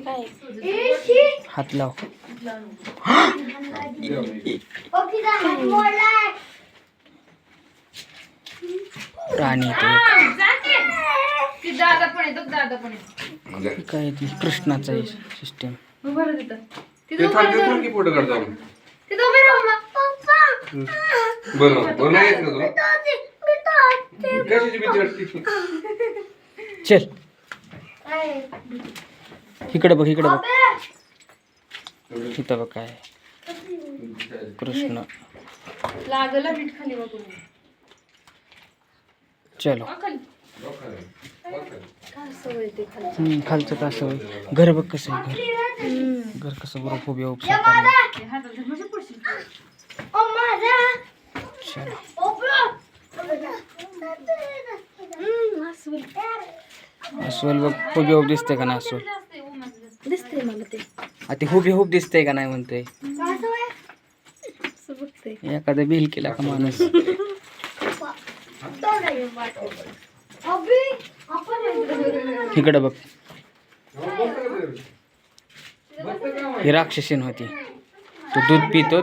काय हात लाव. प्राणी तो एक. ती दादा पण येतो दादा पण येतो हे काय ती कृष्णाचा सिस्टम फोटो काढतो चल. इकडे बघ इकडे बघ. इथं बघ काय. कृष्ण. लागला नीट खाली बघून चलो. हम्म, खालचं कसं होय घर बघ कसं आहे घर. घर कसं बरोबर धर, म्हणजे पडशील. अस्वल. बघ हुबे हुब दिसते का ना अस्वल? दिसते मला ते. आ ते हुबे हुब दिसतंय का नाही म्हणतोय? असं बघते एखादा बिल केला का माणूस? इकडे बघ. ही राक्षसीन होती. तो दूध पितो.